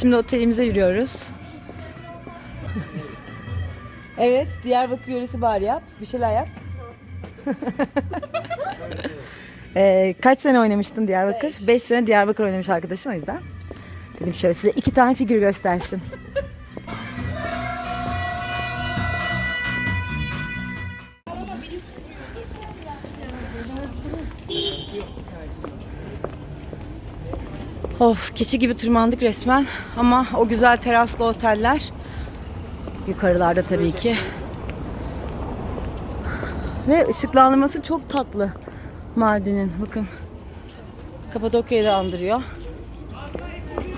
Şimdi otelimize yürüyoruz. evet, Diyarbakır yöresi bari yap. Bir şeyler yap. Ee, kaç sene oynamıştın Diyarbakır? 5 sene Diyarbakır oynamış arkadaşım o yüzden. Dedim şöyle size iki tane figür göstersin. Of keçi gibi tırmandık resmen ama o güzel teraslı oteller yukarılarda tabii ki. Ve ışıklandırması çok tatlı Mardin'in bakın. Kapadokya'yı da andırıyor.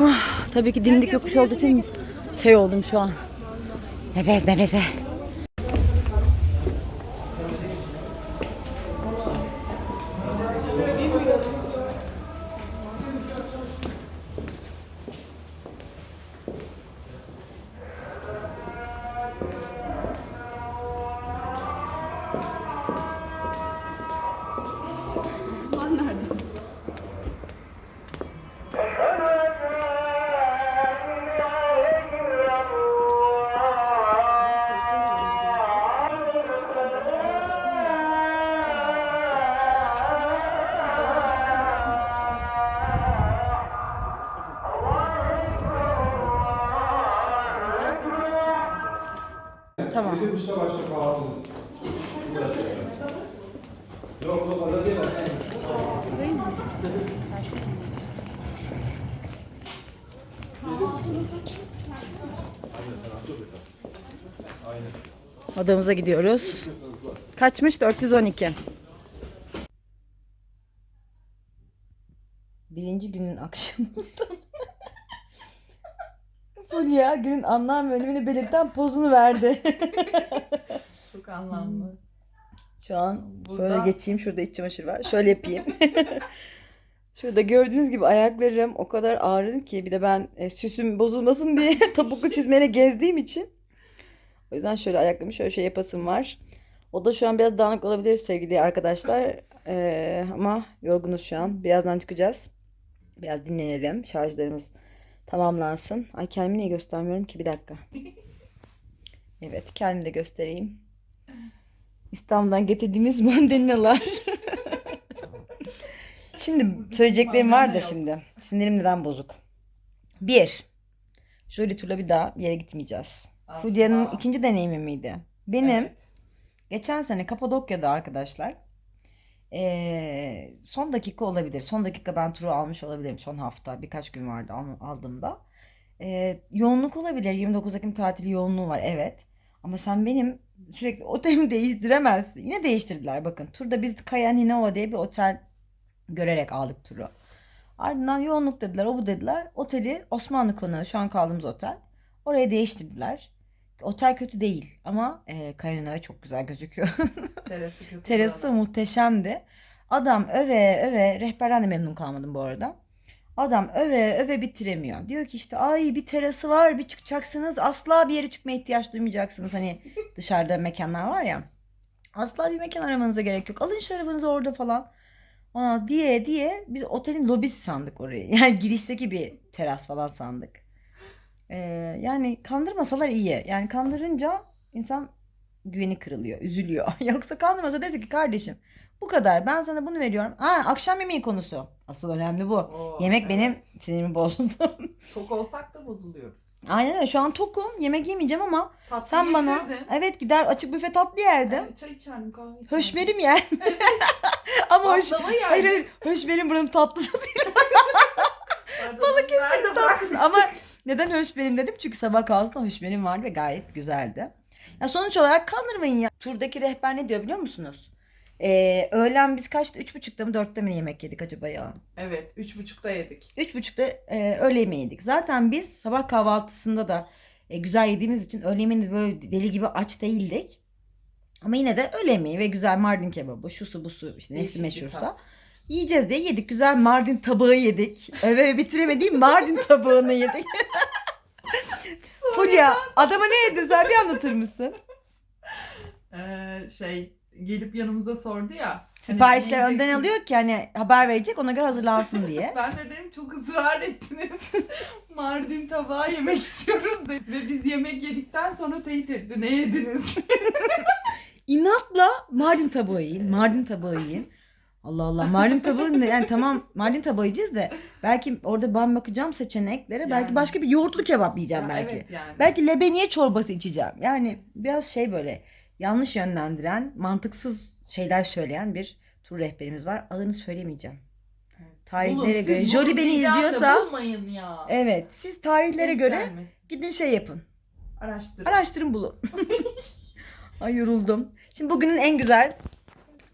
Ah, tabii ki dimdik yokuş olduğu için şey oldum şu an. Nefes nefese. Odamıza gidiyoruz. Kaçmış? 412. Birinci günün akşamında. Fulya günün anlam ve önemini belirten pozunu verdi. Çok anlamlı. Şu an Burada- şöyle geçeyim. Şurada iç çamaşır var. Şöyle yapayım. Şurada gördüğünüz gibi ayaklarım o kadar ağrıdı ki bir de ben e, süsüm bozulmasın diye topuklu çizmeyle gezdiğim için. O yüzden şöyle ayaklarımı şöyle şey yapasım var. O da şu an biraz dağınık olabilir sevgili arkadaşlar. Ee, ama yorgunuz şu an. Birazdan çıkacağız. Biraz dinlenelim. Şarjlarımız tamamlansın. Ay kendimi niye göstermiyorum ki? Bir dakika. Evet kendimi de göstereyim. İstanbul'dan getirdiğimiz mandalinalar. şimdi söyleyeceklerim var da şimdi. Sinirim neden bozuk? Bir. Şöyle turla bir daha bir yere gitmeyeceğiz. Asla. İkinci deneyimi miydi? Benim Evet. geçen sene Kapadokya'da arkadaşlar eee, son dakika olabilir. Son dakika ben turu almış olabilirim. Son hafta birkaç gün vardı al- aldığımda. Eee, yoğunluk olabilir. 29 Ekim tatili yoğunluğu var evet. Ama sen benim sürekli otelimi değiştiremezsin. Yine değiştirdiler bakın. Turda biz Kaya Ninova diye bir otel görerek aldık turu. Ardından yoğunluk dediler, o bu dediler. Oteli Osmanlı Konağı şu an kaldığımız otel. Oraya değiştirdiler. Otel kötü değil ama e, Kaya çok güzel gözüküyor. Terası kötü. Terası muhteşemdi. Adam öve öve rehberden de memnun kalmadım bu arada. Adam öve öve bitiremiyor. Diyor ki işte ay bir terası var bir çıkacaksınız asla bir yere çıkmaya ihtiyaç duymayacaksınız. Hani dışarıda mekanlar var ya. Asla bir mekan aramanıza gerek yok. Alın şu arabanızı orada falan. Aa, diye diye biz otelin lobisi sandık orayı. Yani girişteki bir teras falan sandık. Ee, yani kandırmasalar iyi. Yani kandırınca insan güveni kırılıyor, üzülüyor. Yoksa kandırmasa dese ki kardeşim bu kadar ben sana bunu veriyorum. Ha akşam yemeği konusu. Asıl önemli bu. Oo, Yemek benim evet. sinirimi bozdu. Tok olsak da bozuluyoruz. Aynen öyle. Şu an tokum. Yemek yemeyeceğim ama Tatlı sen bana yiyebilirdim. evet gider açık büfe tatlı yerdim. Yani çay içerdim kahve içerdim. Höşmerim yer. ama hoş, yerdim. hayır hayır. Höşmerim buranın tatlısı değil. Pardon, Balıkesir'in tatlısı. Ama neden höşmerim dedim? Çünkü sabah kahvaltısında höşmerim vardı ve gayet güzeldi. Ya sonuç olarak kandırmayın ya. Turdaki rehber ne diyor biliyor musunuz? Ee, öğlen biz kaçta? Üç buçukta mı dörtte mi yemek yedik acaba ya? Evet. Üç buçukta yedik. Üç buçukta e, öğle yemeği yedik. Zaten biz sabah kahvaltısında da e, güzel yediğimiz için öğle yemeğinde böyle deli gibi aç değildik. Ama yine de öğle yemeği ve güzel Mardin kebabı, şusu busu işte nesi Değişik bir meşhursa. tat. Yiyeceğiz diye yedik. Güzel Mardin tabağı yedik. Eve bitiremediğim Mardin tabağını yedik. Fulya adama ne yedin sen bir anlatır mısın? Ee, şey gelip yanımıza sordu ya. Siparişler ne önden alıyor ki hani haber verecek ona göre hazırlansın diye. Ben de dedim çok ısrar ettiniz. Mardin tabağı yemek istiyoruz dedi. Ve biz yemek yedikten sonra teyit etti. Ne yediniz? İnatla Mardin tabağı yiyin. Mardin tabağı yiyin. Allah Allah Mardin tabağı ne? Yani tamam Mardin tabağı yiyeceğiz de belki orada ben bakacağım seçeneklere. Belki Yani. başka bir yoğurtlu kebap yiyeceğim Ya belki. Evet yani. Belki lebeniye çorbası içeceğim. Yani biraz şey böyle yanlış yönlendiren, mantıksız şeyler söyleyen bir tur rehberimiz var. Adını söylemeyeceğim. Tarihlere göre. Jolly beni izliyorsa ya. evet siz tarihlere Denk göre gelmesin. gidin şey yapın. Araştırın. Araştırın bulun. Ay yoruldum. Şimdi bugünün en güzel,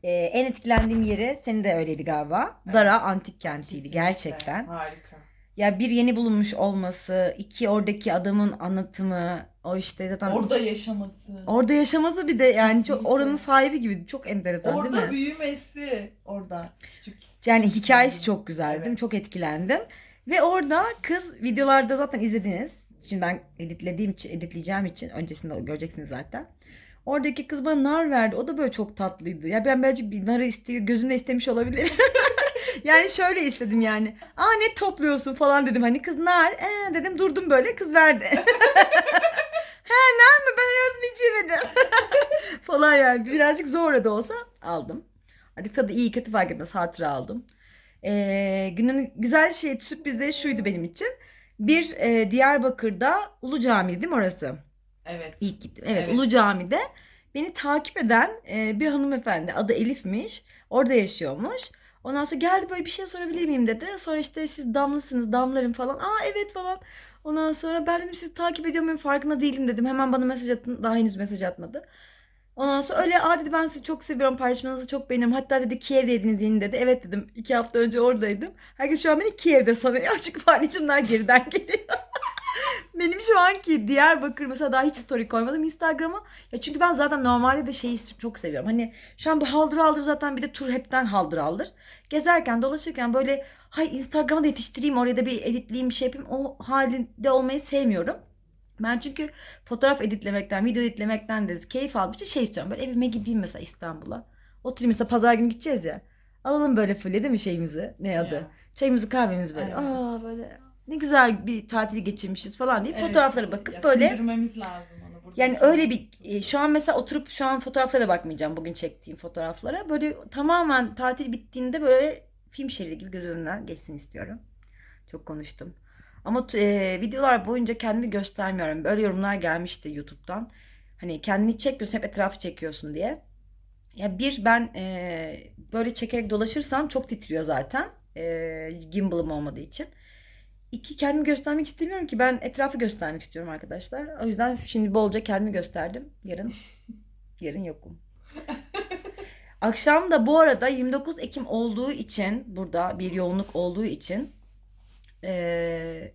e, en etkilendiğim yeri senin de öyleydi galiba. Evet. Dara Antik Kenti'ydi gerçekten. Harika. Ya bir yeni bulunmuş olması, iki oradaki adamın anlatımı, o işte zaten Orada yaşaması. orada yaşaması bir de yani çok Kesinlikle. oranın sahibi gibi çok enteresan değil Orada mi? büyümesi. Orada küçük. Yani hikayesi Evet. çok güzeldi. değil? Evet. Çok etkilendim. Ve orada kız videolarda zaten izlediniz. Şimdi ben editlediğim için, editleyeceğim için öncesinde göreceksiniz zaten. Oradaki kız bana nar verdi. O da böyle çok tatlıydı. Ya ben birazcık bir narı istiyor, gözümle istemiş olabilir. yani şöyle istedim yani. Aa ne topluyorsun falan dedim. Hani kız nar. Ee, dedim durdum böyle kız verdi. He nar mı? Ben hayatımda hiç yemedim. falan yani. Birazcık zorla da olsa aldım. Artık tadı iyi kötü fark etmez hatıra aldım. Ee, günün güzel şey sürprizleri şuydu benim için. Bir e, Diyarbakır'da Ulu Cami değil mi orası? Evet. İlk gittim. Evet, Evet. Ulu Cami'de beni takip eden e, bir hanımefendi adı Elif'miş. Orada yaşıyormuş. Ondan sonra geldi böyle bir şey sorabilir miyim dedi. Sonra işte siz damlısınız damlarım falan. Aa evet falan. Ondan sonra ben dedim sizi takip ediyor muyum farkında değilim dedim. Hemen bana mesaj atın. Daha henüz mesaj atmadı. Ondan sonra öyle aa dedi ben sizi çok seviyorum paylaşmanızı çok beğeniyorum. Hatta dedi Kiev'deydiniz yeni dedi. Evet dedim iki hafta önce oradaydım. Herkes şu an beni Kiev'de sanıyor. Çünkü paylaşımlar geriden geliyor. Benim şu anki Diyarbakır mesela daha hiç story koymadım Instagram'a. Ya çünkü ben zaten normalde de şeyi çok seviyorum. Hani şu an bu haldır haldır zaten bir de tur hepten haldır haldır. Gezerken dolaşırken böyle hay Instagram'a da yetiştireyim oraya da bir editleyeyim bir şey yapayım. O halinde olmayı sevmiyorum. Ben çünkü fotoğraf editlemekten, video editlemekten de keyif aldığım için şey istiyorum. Böyle evime gideyim mesela İstanbul'a. Oturayım mesela pazar günü gideceğiz ya. Alalım böyle full değil mi şeyimizi? Ne adı? Ya. Çayımızı kahvemizi böyle. Evet. Aa böyle ne güzel bir tatili geçirmişiz falan deyip Evet. fotoğraflara bakıp Ya böyle Sindirmemiz lazım onu. Burada yani öyle bir e, şu an mesela oturup şu an fotoğraflara da bakmayacağım bugün çektiğim fotoğraflara. Böyle tamamen tatil bittiğinde böyle film şeridi gibi göz önümden geçsin istiyorum. Çok konuştum. Ama e, videolar boyunca kendimi göstermiyorum. Böyle yorumlar gelmişti YouTube'dan. Hani kendini çekmiyorsun hep etrafı çekiyorsun diye. Ya bir ben e, böyle çekerek dolaşırsam çok titriyor zaten. E, gimbal'ım olmadığı için. İki kendimi göstermek istemiyorum ki ben etrafı göstermek istiyorum arkadaşlar. O yüzden şimdi bolca kendimi gösterdim. Yarın yarın yokum. Akşam da bu arada 29 Ekim olduğu için burada bir yoğunluk olduğu için eee,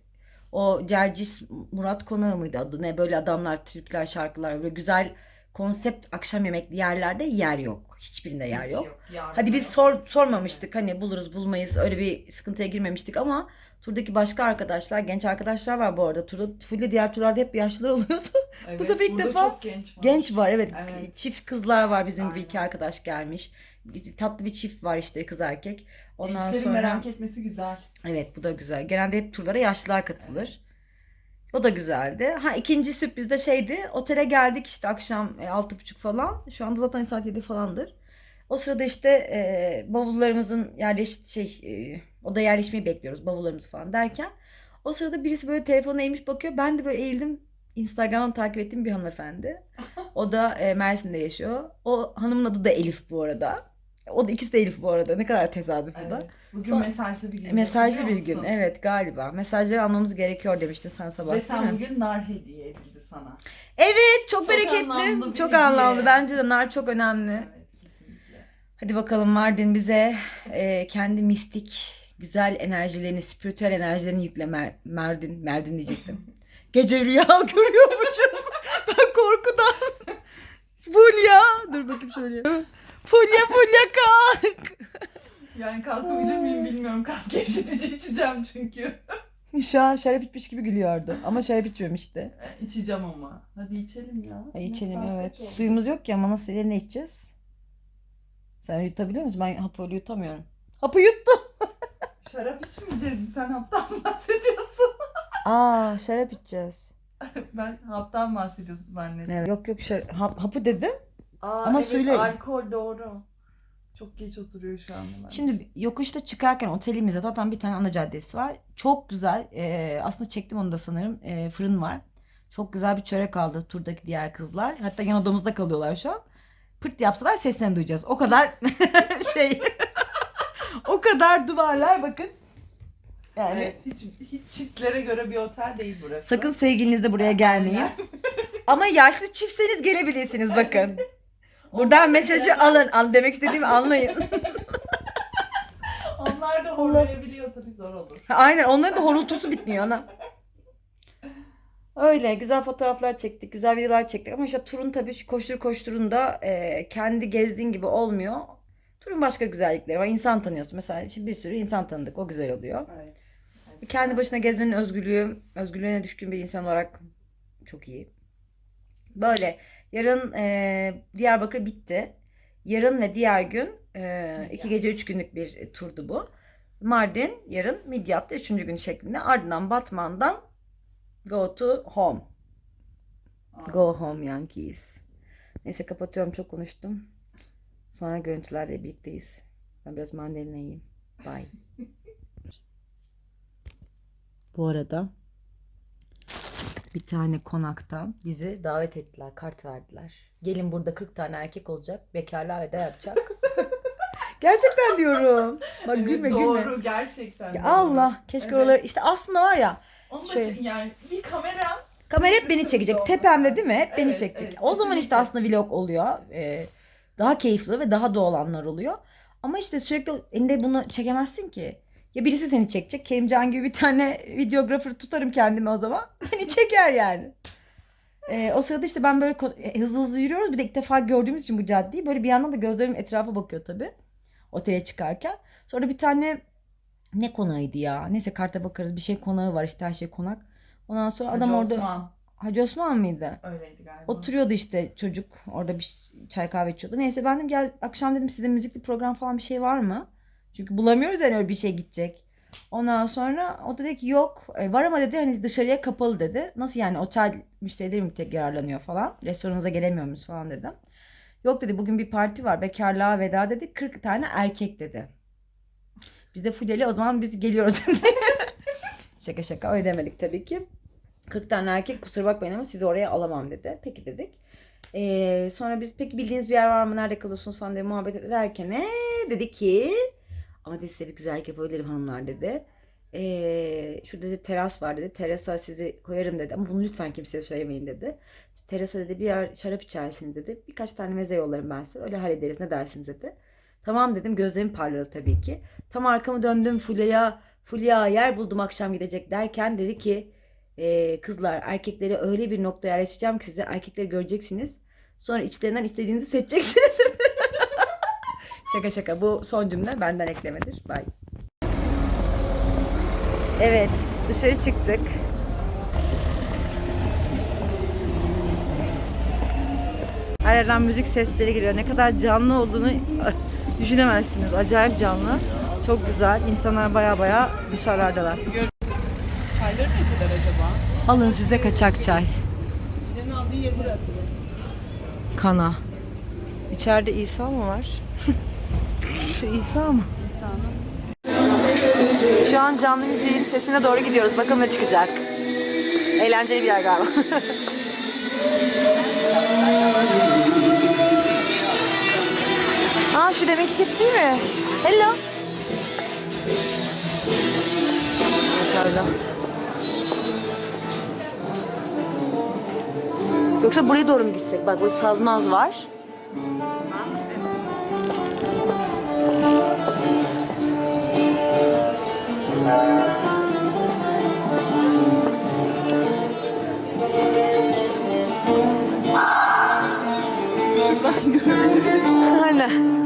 o Cercis Murat Konağı mıydı adı ne böyle adamlar Türkler şarkılar böyle güzel konsept akşam yemekli yerlerde yer yok. Hiçbirinde yer Hiç yok. Yarın Hadi biz yok. sor, sormamıştık hani buluruz bulmayız öyle bir sıkıntıya girmemiştik ama turdaki başka arkadaşlar genç arkadaşlar var bu arada turda full diğer turlarda hep yaşlılar oluyordu. Evet, sefer ilk defa çok genç var. Genç var evet. Evet. Çift kızlar var bizim gibi Aynen. iki arkadaş gelmiş. Tatlı bir çift var işte kız erkek. Ondan Gençlerin sonra merak etmesi güzel. evet bu da güzel. Genelde hep turlara yaşlılar katılır. O da güzeldi. Ha ikinci sürpriz de şeydi. Otele geldik işte akşam e, altı buçuk falan. Şu anda zaten saat yedi falandır. O sırada işte e, bavullarımızın yerleş şey e, oda yerleşmeyi bekliyoruz bavullarımızı falan derken o sırada birisi böyle telefona eğilmiş bakıyor. Ben de böyle eğildim. Instagram'dan takip ettiğim bir hanımefendi. O da e, Mersin'de yaşıyor. O hanımın adı da Elif bu arada. O da ikisi de Elif bu arada. Ne kadar tesadüf bu da. Evet. Bugün Ba- mesajlı bir gün. Mesajlı bir gün. Evet galiba. Mesajları almamız gerekiyor demiştin sen sabah Ve sen bugün nar hediye edildi sana. Evet çok, Çok bereketli. anlamlı çok hediye. anlamlı. Bence de nar çok önemli. Evet. Hadi bakalım Mardin bize e, kendi mistik, güzel enerjilerini, spiritüel enerjilerini yükle Mer- Mardin. Mardin diyecektim. Gece rüya görüyormuşuz. ben korkudan. Fulya. Dur bakayım şöyle. Fulya Fulya kalk. Yani kalkabilir miyim bilmiyorum. Kas gevşetici içeceğim çünkü. Şu an şarap içmiş gibi gülüyordu. Ama şarap içmemişti. E, İçeceğim ama. Hadi içelim ya. Ay Ne içelim evet. Suyumuz yok ya ama nasıl ne içeceğiz? Sen yutabiliyor musun? Ben hapı öyle yutamıyorum. Hapı yuttum. Şarap içmeyeceğiz mi? Sen haptan bahsediyorsun. Aa şarap içeceğiz. ben haptan bahsediyorsun zannettim. Evet. Yok yok şarap, hap, hapı dedim. Aa, Ama evet, söyle. alkol doğru. Çok geç oturuyor şu anda. ben. Şimdi yokuşta çıkarken otelimizde zaten bir tane ana caddesi var. Çok güzel. e, aslında çektim onu da sanırım. e, fırın var. Çok güzel bir çörek aldı turdaki diğer kızlar. Hatta yan odamızda kalıyorlar şu an. Pırt yapsalar seslerini duyacağız. O kadar şey. o kadar duvarlar bakın. Yani Evet, hiç, hiç çiftlere göre bir otel değil burası. sakın sevgiliniz de buraya gelmeyin. Ama yaşlı çiftseniz gelebilirsiniz bakın. Buradan da mesajı alın. An demek istediğimi anlayın. Onlar da horlayabiliyor tabii zor olur. Aynen onların da horultusu bitmiyor ana. Öyle güzel fotoğraflar çektik, güzel videolar çektik ama işte turun tabii koştur koşturunda e, kendi gezdiğin gibi olmuyor. Turun başka güzellikleri var. İnsan tanıyorsun. Mesela şimdi bir sürü insan tanıdık. O güzel oluyor. Evet. Kendi başına gezmenin özgürlüğü, özgürlüğüne düşkün bir insan olarak çok iyi. Böyle. Yarın e, Diyarbakır bitti. Yarın ve diğer gün e, iki gece üç günlük bir turdu bu. Mardin yarın Midyat'ta üçüncü gün şeklinde. Ardından Batman'dan go to home. Go home Yankees. Neyse kapatıyorum çok konuştum. Sonra görüntülerle birlikteyiz. Ben biraz mandalina yiyeyim. Bye. Bu arada bir tane konaktan bizi davet ettiler, kart verdiler. Gelin burada 40 tane erkek olacak, bekarlığa veda yapacak. Gerçekten diyorum. Bak Evet, gülme doğru, gülme. gerçekten. Ya doğru. Allah keşke Evet. oraları işte aslında var ya Onun Şöyle. için yani bir kamera kamera hep beni çekecek. Tepemde değil mi? Hep beni Evet, çekecek. evet, o zaman işte kesinlikle. aslında vlog oluyor. Ee, daha keyifli ve daha doğal anlar oluyor. Ama işte sürekli elinde bunu çekemezsin ki. Ya birisi seni çekecek. Kerimcan gibi bir tane videografer tutarım kendime o zaman. Beni çeker yani. Ee, o sırada işte ben böyle ko- e, hızlı hızlı yürüyoruz. Bir de ilk defa gördüğümüz için bu caddeyi. Böyle bir yandan da gözlerim etrafa bakıyor tabii. Otele çıkarken. Sonra bir tane ne konağıydı ya? Neyse karta bakarız. Bir şey konağı var işte her şey konak. Ondan sonra adam Hacı orada... Osman. Hacı Osman mıydı? Öyleydi galiba. Oturuyordu işte çocuk orada bir çay kahve içiyordu. Neyse ben dedim gel akşam dedim sizde müzikli program falan bir şey var mı? Çünkü bulamıyoruz yani öyle bir şey gidecek. Ondan sonra o da dedi ki yok E, var ama dedi hani dışarıya kapalı dedi. Nasıl yani otel müşterileri mi tek yararlanıyor falan. Restoranınıza gelemiyor muyuz falan dedim. Yok dedi bugün bir parti var bekarlığa veda dedi 40 tane erkek dedi. Biz de Fulya'yla o zaman biz geliyoruz şaka şaka öyle tabii ki. 40 tane erkek kusura bakmayın ama sizi oraya alamam dedi. Peki dedik. Ee, sonra biz peki bildiğiniz bir yer var mı? Nerede kalıyorsunuz falan diye muhabbet ederken ee, dedi ki ama dedi size bir güzellik yapabilirim hanımlar dedi. Ee, şurada dedi teras var dedi. Terasa sizi koyarım dedi ama bunu lütfen kimseye söylemeyin dedi. Terasa dedi bir yer şarap içersiniz dedi. Birkaç tane meze yollarım ben size. Öyle hallederiz ne dersiniz dedi. Tamam dedim gözlerim parladı tabii ki. Tam arkamı döndüm Fulya'ya Fulya yer buldum akşam gidecek derken dedi ki ee, kızlar erkekleri öyle bir noktaya yerleşeceğim ki size erkekleri göreceksiniz. Sonra içlerinden istediğinizi seçeceksiniz. şaka şaka bu son cümle benden eklemedir. Bye. Evet dışarı çıktık. Yerden müzik sesleri geliyor. Ne kadar canlı olduğunu düşünemezsiniz. Acayip canlı. Çok güzel. İnsanlar baya baya dışarılardalar. Çayları ne kadar acaba? Alın size kaçak çay. Senin aldığı yer burası. Kana. İçeride İsa mı var? Şu İsa mı? Şu an canlı müziğin sesine doğru gidiyoruz. Bakalım ne çıkacak. Eğlenceli bir yer galiba. Aa şu deminki kit değil mi? Hello. Pardon. Yoksa buraya doğru mu gitsek? Bak burada sazmaz var. Aynen.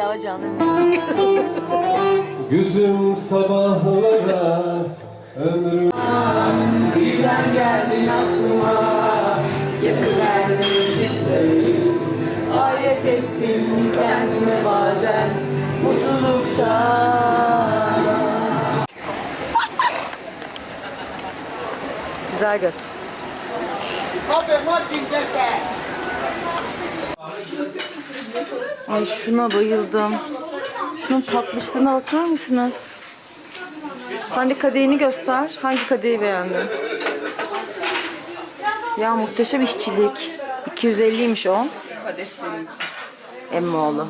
Yağmurlara, hüzünüm dağlara küs. Alın size da bedava canlı. Güzüm sabahlara ömrüm Birden geldin aklıma Yakıverdin şimdi Ayet ettim kendime bazen Mutluluktan Güzel göt. Ay şuna bayıldım. Şunun tatlışlığına bakar mısınız? Sen de kadehini göster. Hangi kadehi beğendin? Ya muhteşem işçilik. 250'ymiş o. Kadeh senin için. Emmoğlu.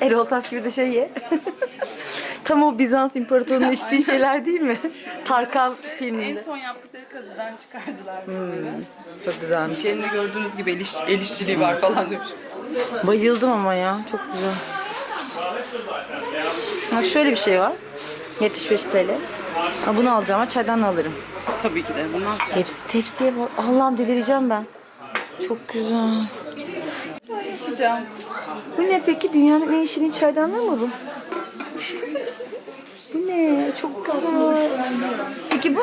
Erol Taş gibi de şey ye. Tam o Bizans İmparatorluğu'nun içtiği şeyler değil mi? Tarkan En filminde. son yaptıkları kazıdan çıkardılar bunları. Çok güzelmiş. Senin de gördüğünüz gibi el, iş, el işçiliği var falan demiş. Bayıldım ama ya. Çok güzel. Bak şöyle bir şey var. 75 TL. Ha, bunu alacağım ama çaydan alırım. Tabii ki de. Bundan Tepsi, tepsiye bak. Allah'ım delireceğim ben. Çok güzel. yapacağım. Bu ne peki? Dünyanın en şirin çaydanlığı mı bu? Çok güzel. Peki bu?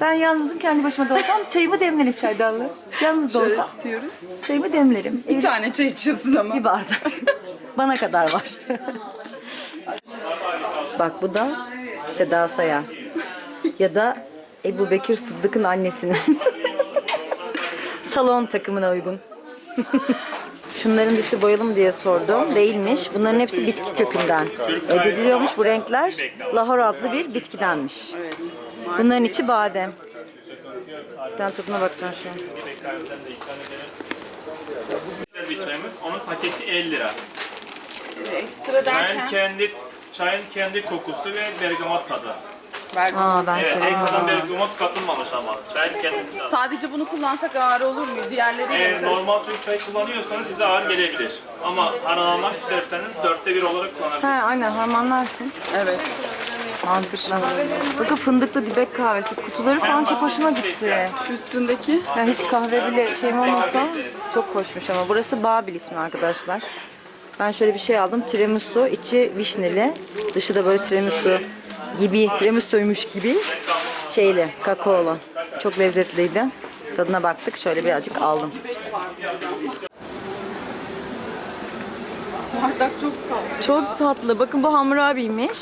Ben yalnızım kendi başıma da olsam çayımı demlerim çaydanlığı. Yalnız da Şöyle olsam tutuyoruz. çayımı demlerim. Bir tane çay içiyorsun ama. Bir bardak. Bana kadar var. Bak bu da Seda Sayan. Ya da Ebu Bekir Sıddık'ın annesinin. Salon takımına uygun. Şunların dışı boyalı mı diye sordum. Değilmiş. Bunların hepsi bitki kökünden elde ediliyormuş. Bu renkler lahor adlı bir bitkidenmiş. Bunların içi badem. Ben tadına bakacağım şu an. Güzel bir çayımız. Onun paketi 50 lira. Ekstra Çayın derken. kendi çayın kendi kokusu ve bergamot tadı. Verdim. Aa ben Evet, seviyorum. ekstradan bergamot katılmamış ama. Çayın kendi tadı. Sadece bunu kullansak ağır olur mu? Diğerleri Eğer yaparız. normal Türk çayı kullanıyorsanız size ağır gelebilir. Ama harmanlamak isterseniz dörtte bir olarak He kullanabilirsiniz. aynen harmanlarsın. Evet. Mantıklı. Bakın fındıklı dibek kahvesi. Kutuları falan çok hoşuma gitti. Şu üstündeki. Ya hiç kahve bile şeyim olmasa çok hoşmuş ama. Burası Babil ismi arkadaşlar. Ben şöyle bir şey aldım. Tiramisu, içi vişneli. Dışı da böyle tiramisu gibi, tiramisu'ymuş gibi şeyli, kakaolu. Çok lezzetliydi. Tadına baktık. Şöyle birazcık aldım. Bardak çok tatlı. Çok tatlı. Bakın bu Hammurabi'ymiş.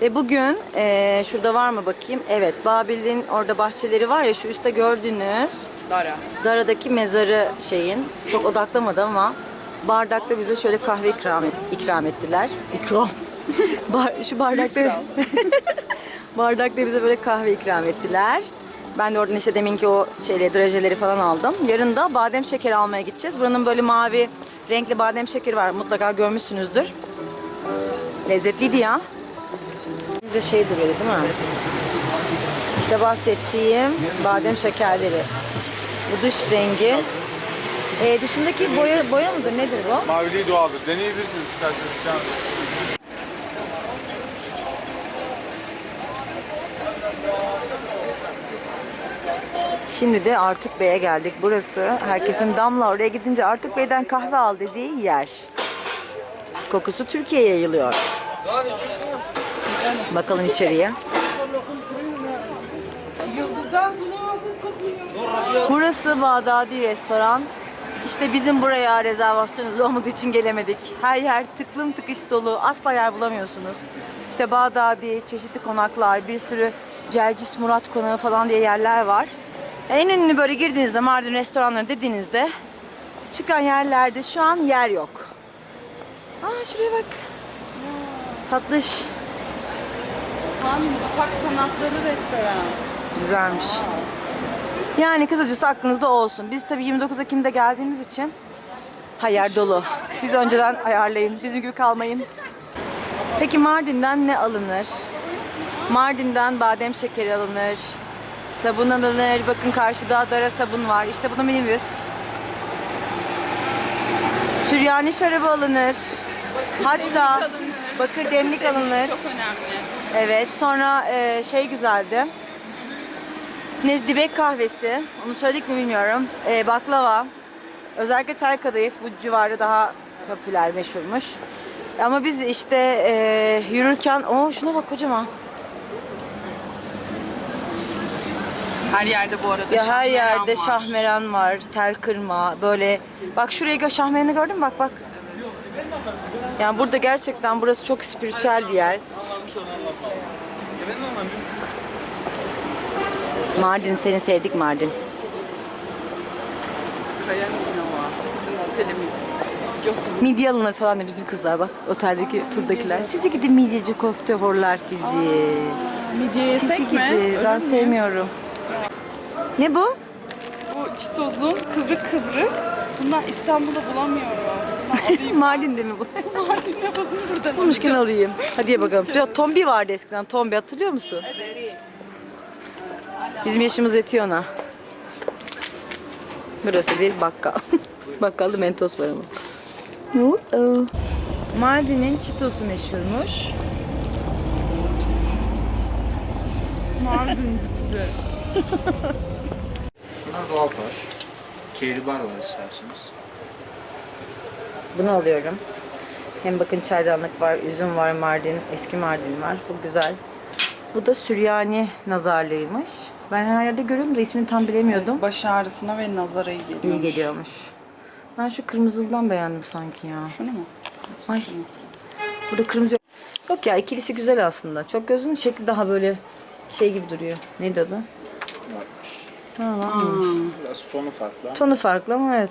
Ve bugün eee, şurada var mı bakayım? Evet, Babil'in orada bahçeleri var ya şu üstte gördüğünüz Dara. Dara'daki mezarı şeyin çok odaklamadı ama bardakta bize şöyle kahve ikram, et, ikram ettiler. İkram. Bar, şu bardakta bardakta bize böyle kahve ikram ettiler. Ben de oradan işte deminki o şeyleri, drajeleri falan aldım. Yarın da badem şekeri almaya gideceğiz. Buranın böyle mavi renkli badem şekeri var. Mutlaka görmüşsünüzdür. Lezzetliydi ya. Bize şey duruyor değil mi? İşte bahsettiğim badem şekerleri. Bu dış rengi. Ee, dışındaki boya, boya mıdır nedir bu? Maviliği doğaldır. Deneyebilirsiniz isterseniz. Şimdi de Artuk Bey'e geldik. Burası herkesin damla oraya gidince Artuk Bey'den kahve al dediği yer. Kokusu Türkiye'ye yayılıyor. Bakalım içeriye. Burası Bağdadi Restoran. İşte bizim buraya rezervasyonumuz olmadığı için gelemedik. Her yer tıklım tıkış dolu. Asla yer bulamıyorsunuz. İşte Bağdadi, çeşitli konaklar, bir sürü Cercis Murat Konağı falan diye yerler var. En ünlü böyle girdiğinizde Mardin restoranları dediğinizde çıkan yerlerde şu an yer yok. Aa şuraya bak. Tatlış. Tam mutfak sanatları restoran. Güzelmiş. Yani kısacası aklınızda olsun. Biz tabii 29 Ekim'de geldiğimiz için ha yer dolu. Siz önceden ayarlayın. Bizim gibi kalmayın. Peki Mardin'den ne alınır? Mardin'den badem şekeri alınır. Sabun alınır. Bakın karşıda Dara sabun var. İşte bunu minibüs. Süryani şarabı alınır. Hatta bakır demlik alınır. Çok önemli. Evet sonra e, şey güzeldi. Ne dibek kahvesi. Onu söyledik mi bilmiyorum. E, baklava. Özellikle tel kadayıf bu civarda daha popüler, meşhurmuş. Ama biz işte e, yürürken, o şuna bak kocaman. Her yerde bu arada Ya her yerde var. şahmeran var, tel kırma, böyle. Bak şuraya gö şahmeranı gördün mü? Bak bak. Yani burada gerçekten burası çok spiritüel bir yer. Mardin seni sevdik Mardin. Kaya otelimiz. Midye alınır falan da bizim kızlar bak. Oteldeki turdakiler. Sizi gidin midyeci köfte horlar sizi. Midye yesek mi? Ölür Ben sevmiyorum. Ne bu? Bu çitozun kıvrık kıvrık. Bunlar İstanbul'da bulamıyorum. Mardin'de mi bu? Mardin'de buldum buradan. Bulmuşken alayım. Hadi ye bakalım. Ya, tombi vardı eskiden. Tombi hatırlıyor musun? Bizim yaşımız yetiyor ona. Burası bir bakkal. Bakkalda mentos var ama. Mardin'in çitosu meşhurmuş. Mardin cipsi. Doğal taş. Kehribar var isterseniz. Bunu alıyorum. Hem bakın çaydanlık var, üzüm var, Mardin, eski Mardin var. Bu güzel. Bu da Süryani nazarlığıymış. Ben her yerde görüyorum da ismini tam bilemiyordum. Baş ağrısına ve nazara iyi geliyor. İyi geliyormuş. Ben şu kırmızılıdan beğendim sanki ya. Şunu mu? Ay. Burada kırmızı yok. Yok ya ikilisi güzel aslında. Çok gözünün şekli daha böyle şey gibi duruyor. Neydi adı? Ha, lan. Biraz tonu farklı. Tonu farklı ama evet.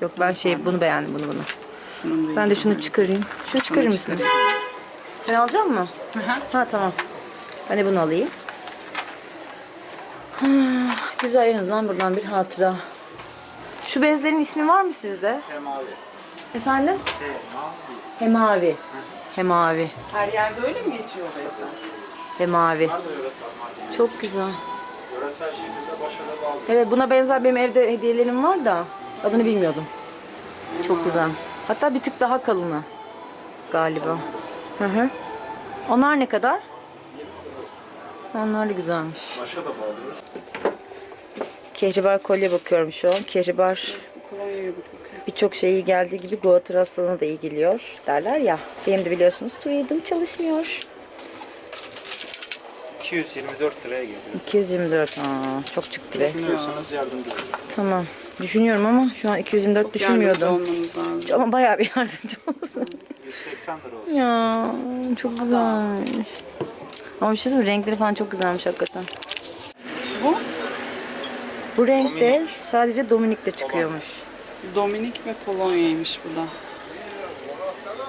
Yok ben şey bunu beğendim bunu bunu. Şunun da Ben de şunu çıkarayım. Şunu çıkarır mısınız? Sen alacak mısın? Ha tamam. Ben de bunu alayım. Güzel en azından buradan bir hatıra. Şu bezlerin ismi var mı sizde? Hemavi. Efendim? Hemavi. Hemavi. Her yerde öyle mi geçiyor? Hemavi. Da yöresel Mardin. Çok güzel. Yöresel şekilde başarılı bağlı. Evet buna benzer benim evde hediyelerim var da adını bilmiyordum. Çok güzel. Hatta bir tık daha kalını galiba. Hı hı. Onlar ne kadar? Onlar da güzelmiş. Başa da bağlıyoruz. Kehribar kolye bakıyorum şu an. Kehribar birçok şey iyi geldiği gibi Goatır hastalığına da iyi geliyor derler ya. Benim de biliyorsunuz tweedim çalışmıyor. 224 liraya geliyor. 224. Aa, çok çıktı be. Düşünüyorsanız yardımcı olun. Tamam. Düşünüyorum ama şu an 224 Yardımcı düşünmüyordum. olmanız lazım. Ama bayağı bir yardımcı olsun. 180 lira olsun. Ya çok güzel. Ama bir şey söyleyeyim mi? renkleri falan çok güzelmiş hakikaten. Bu Bu renk de sadece Dominik'te çıkıyormuş. Dominik ve Polonya'ymış bu da.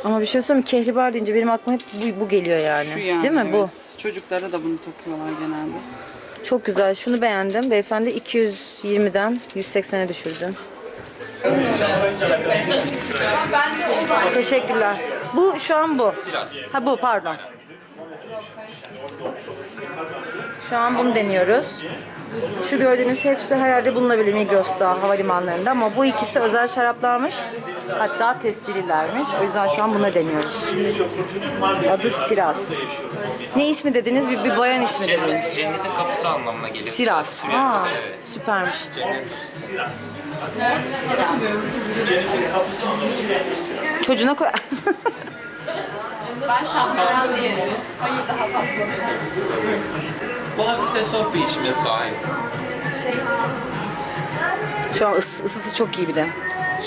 Ama bir şey söyleyeyim mi? Kehribar deyince benim aklıma hep bu, bu geliyor yani. Şu yani. Değil mi bu? evet. Çocuklara da bunu takıyorlar genelde. Çok güzel. Şunu beğendim. Beyefendi 220'den 180'e düşürdü. Teşekkürler. Bu şu an bu. Ha bu pardon. Şu an bunu deniyoruz. Şu gördüğünüz hepsi her yerde bulunabilir Migros'ta, havalimanlarında ama bu ikisi özel şaraplarmış. Hatta tescillilermiş. O yüzden şu an bunu deniyoruz. Adı Siras. Ne ismi dediniz? Bir, bir bayan ismi dediniz. Cennetin kapısı anlamına geliyor. Siras. Aa, süpermiş. Çocuğuna koyarsın. Bu hafif ve soğuk bir içime sahip. Şu an ıs- ısısı çok iyi bir de.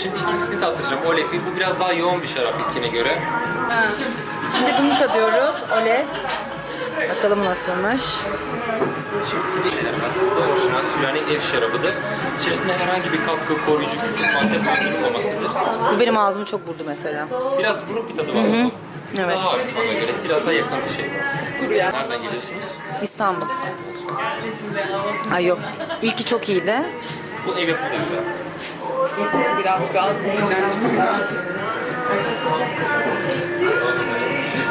Şimdi ikincisini tattıracağım. Olef'i. Bu biraz daha yoğun bir şarap ilkine göre. Şimdi bunu tadıyoruz. Olef. Bakalım nasılmış. Şimdi şeyler aslında orijinal Süryani ev şarabıdır. İçerisinde herhangi bir katkı, koruyucu, küçük madde bulundurmamaktadır. Bu benim ağzımı çok vurdu mesela. Biraz buruk bir tadı var bunun. Evet. Daha hafif bana göre. Siras'a yakın bir şey. Nereden geliyorsunuz? İstanbul. Ay yok. İlki çok iyiydi. Bu ev yapımı ürün. Biraz gaz.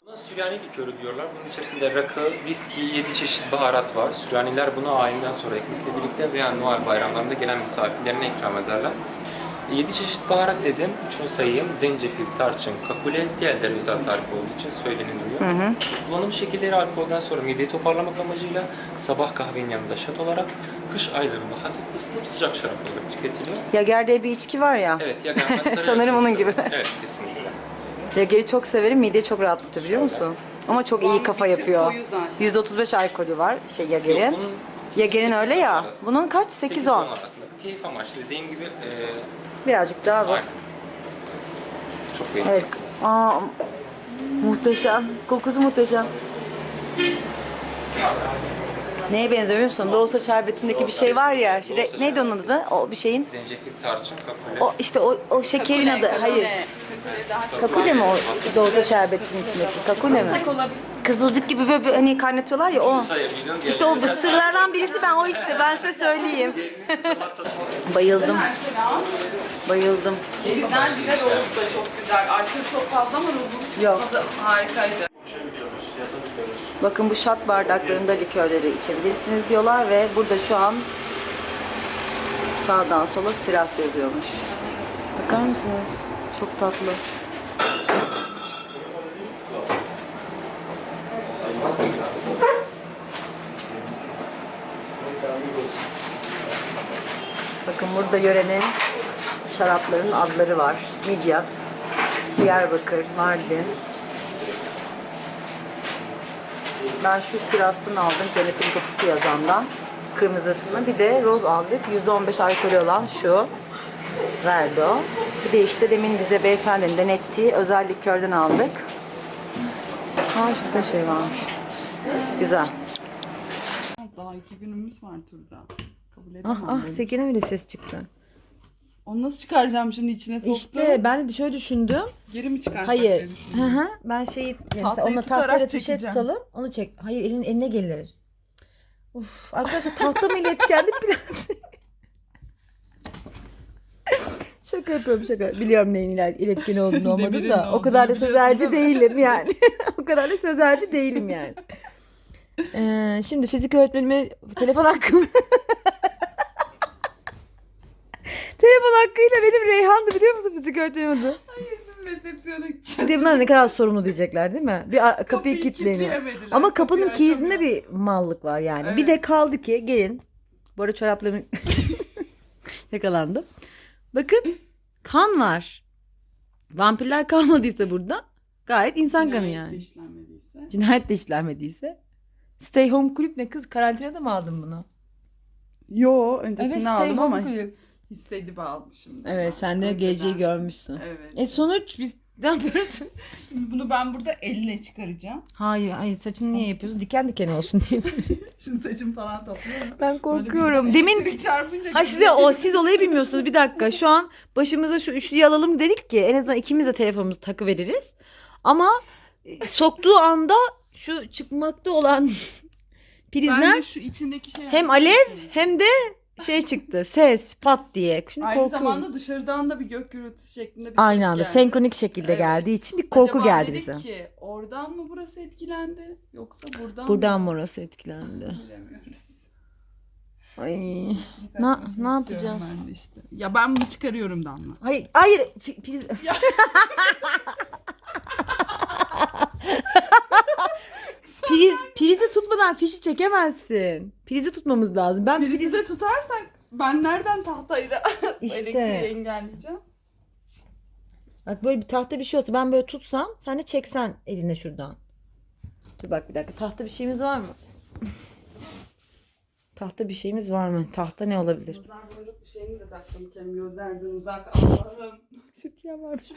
Buna Süryani likörü diyorlar. Bunun içerisinde rakı, viski, 7 çeşit baharat var. Süryaniler bunu ayinden sonra ekmekle birlikte veya Noel bayramlarında gelen misafirlerine ikram ederler. 7 çeşit baharat dedim. Şunu sayayım. Zencefil, tarçın, kakule. Diğerleri özel tarif olduğu için söyleniliyor. Kullanım şekilleri alkolden sonra mideyi toparlamak amacıyla sabah kahvenin yanında şat olarak, kış aylarında hafif ısınıp sıcak şarap olarak tüketiliyor. Yager diye bir içki var ya. Evet, sarı Sanırım onun gibi. Evet, kesinlikle. Yager'i çok severim. Mideyi çok rahatlatıyor biliyor musun? Ama çok iyi kafa yapıyor. zaten. %35 alkolü var şey Yok, Yager'in. bunun Yager'in öyle 8-10 ya. arasında. Bunun kaç? 8-10 8-10. arasında. Bu keyif amaçlı. Dediğim gibi e, Birazcık daha bu. aynen. Çok Evet. beğeneceksiniz. Aa, muhteşem. Kokusu muhteşem. Neye benziyor biliyor musun? Doğusa şerbetindeki bir şey var ya. Şey, Doğusa neydi onun adı? O bir şeyin. Zencefil, tarçın, kakule. O işte o, o şekerin adı. Hayır. Kakule daha çok Kakule mi o Doğusa şerbetinin içindeki? Kakule mi? Kızılcık gibi böyle bir hani kaynatıyorlar ya o. İşte o sırlardan birisi ben o işte ben size söyleyeyim. Bayıldım. Bayıldım. Güzel güzel oldu da çok güzel. Alkol çok fazla ama rozun Yok. tadı harikaydı. Bakın bu şat bardaklarında likörleri içebilirsiniz diyorlar ve burada şu an sağdan sola Siras yazıyormuş. Bakar mısınız? Çok tatlı. Bakın burada yörenin şarapların adları var. Midyat, Diyarbakır, Mardin, Ben şu Siras'tan aldım. Cennetin Kapısı yazandan. Kırmızısını. Bir de roz aldık. %15 alkolü olan şu. Verdo. Bir de işte demin bize beyefendinin denettiği özel likörden aldık. Ha şurada şey varmış. Güzel. Daha iki günümüz var turda. Kabul edemem. Ah ah. Sekin'e bile ses çıktı. Onu nasıl çıkaracağım şimdi içine soktum? İşte ben de şöyle düşündüm. Geri mi çıkarsak Hayır. diye Hı düşündüm. hı. Ben şeyi mesela Tahtayı onunla tutarak tahtayla bir şey çekeceğim. tutalım. Onu çek. Hayır elin eline gelir. Uf, arkadaşlar tahta mı iletkendim biraz. şaka yapıyorum şaka. Biliyorum neyin ilet- iletken olduğunu olmadım Demirin da. ne O kadar da olduğunu sözelci biliyorsun değil mi? değilim yani. o kadar da sözelci değilim yani. Ee, şimdi fizik öğretmenime telefon hakkım. telefon hakkıyla benim Reyhan'dı biliyor musun fizik öğretmenim adı? Şimdi resepsiyona gideceğiz. Bir de bunlar ne kadar sorumlu diyecekler değil mi? Bir a- kapıyı kilitleniyor. Ama kapının kapıyı kilidinde açamıyor. bir mallık var yani. Bir Evet. de kaldı ki gelin. Bu arada çoraplarımı yakalandım. Bakın kan var. Vampirler kalmadıysa burada gayet insan kanı Cinayet de yani. işlenmediyse. Cinayet de işlenmediyse. Stay home kulüp ne kız? Karantinada mı aldın bunu? Yo öncesini stay aldım home ama kulüp. Hissedip almışım. Evet sen de Önceden. geceyi görmüşsün. Evet. E sonuç biz ne yapıyoruz? Bunu ben burada elle çıkaracağım. Hayır hayır saçını niye yapıyorsun? Diken diken olsun diye. Şimdi saçımı falan topluyorum. Ben korkuyorum. Demin Bir çarpınca Ha size o siz olayı bilmiyorsunuz. Bir dakika. Şu an başımıza şu üçlüyü alalım dedik ki en azından ikimiz de telefonumuzu takı veririz. Ama e, soktuğu anda şu çıkmakta olan prizden Ben de şu içindeki şey hem alev hem de şey çıktı. Ses pat diye. Şimdi Aynı korkuyorum. zamanda dışarıdan da bir gök gürültüsü şeklinde bir Aynı ses anda geldi. senkronik şekilde Evet. geldiği için bir korku Acaba geldi dedik bize. ki oradan mı burası etkilendi yoksa buradan Buradan mı? mı orası etkilendi? Bilemiyoruz. Ay. Kaçmasını Ne- istiyorum yapacağız? ben de işte. Ya ben bunu çıkarıyorum Damla. Hayır, hayır. fi-. Priz, prizi tutmadan fişi çekemezsin. Prizi tutmamız lazım. Ben prizi Prize tutarsak ben nereden tahtayla İşte. elektriği engelleyeceğim? Bak böyle bir tahta bir şey olsa ben böyle tutsam sen de çeksen eline şuradan. Dur bak bir dakika tahta bir şeyimiz var mı? tahta bir şeyimiz var mı? Tahta ne olabilir? Boncuk bir şeyini de taktım kem gözlerden uzak Allah'ım. Süt ya varmış.